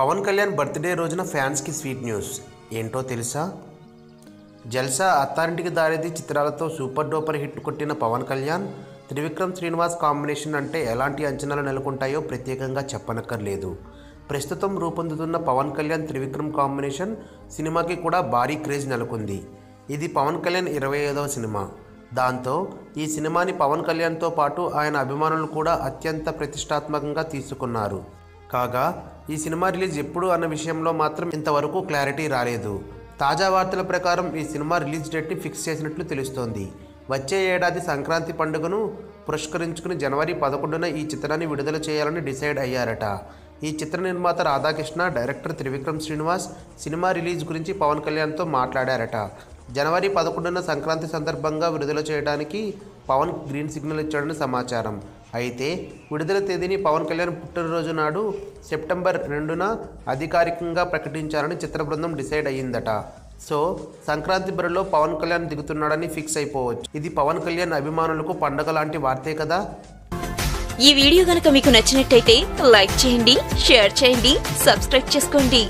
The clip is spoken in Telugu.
పవన్ కళ్యాణ్ బర్త్డే రోజున ఫ్యాన్స్కి స్వీట్ న్యూస్. ఏంటో తెలుసా? జల్సా అత్తారింటికి దారేది చిత్రాలతో సూపర్ డూపర్ హిట్ కొట్టిన పవన్ కళ్యాణ్ త్రివిక్రమ్ శ్రీనివాస్ కాంబినేషన్ అంటే ఎలాంటి అంచనాలు నెలకొంటాయో ప్రత్యేకంగా చెప్పనక్కర్లేదు. ప్రస్తుతం రూపొందుతున్న పవన్ కళ్యాణ్ త్రివిక్రమ్ కాంబినేషన్ సినిమాకి కూడా భారీ క్రేజ్ నెలకొంది. ఇది పవన్ కళ్యాణ్ ఇరవై ఐదవ సినిమా. దాంతో ఈ సినిమాని పవన్ కళ్యాణ్తో పాటు ఆయన అభిమానులు కూడా అత్యంత ప్రతిష్టాత్మకంగా తీసుకున్నారు. కాగా ఈ సినిమా రిలీజ్ ఎప్పుడు అన్న విషయంలో మాత్రం ఇంతవరకు క్లారిటీ రాలేదు. తాజా వార్తల ప్రకారం ఈ సినిమా రిలీజ్ డేట్ని ఫిక్స్ చేసినట్లు తెలుస్తోంది. వచ్చే ఏడాది సంక్రాంతి పండుగను పురస్కరించుకుని జనవరి పదకొండున ఈ చిత్రాన్ని విడుదల చేయాలని డిసైడ్ అయ్యారట. ఈ చిత్ర నిర్మాత Radhakrishna director Trivikram Srinivas cinema release గురించి పవన్ కళ్యాణ్తో మాట్లాడారట. జనవరి పదకొండున సంక్రాంతి సందర్భంగా విడుదల చేయడానికి పవన్ గ్రీన్ సిగ్నల్ ఇచ్చాడని సమాచారం. అయితే విడుదల తేదీని పవన్ కళ్యాణ్ పుట్టినరోజు నాడు సెప్టెంబర్ రెండున అధికారికంగా ప్రకటించాలని చిత్ర బృందం డిసైడ్ అయ్యిందట. సో సంక్రాంతి బరిలో పవన్ కళ్యాణ్ దిగుతున్నాడని ఫిక్స్ అయిపోవచ్చు. ఇది పవన్ కళ్యాణ్ అభిమానులకు పండగ లాంటి వార్తే కదా? ఈ వీడియో గనక మీకు నచ్చినట్టయితే లైక్ చేయండి షేర్ చేయండి సబ్స్క్రైబ్ చేసుకోండి.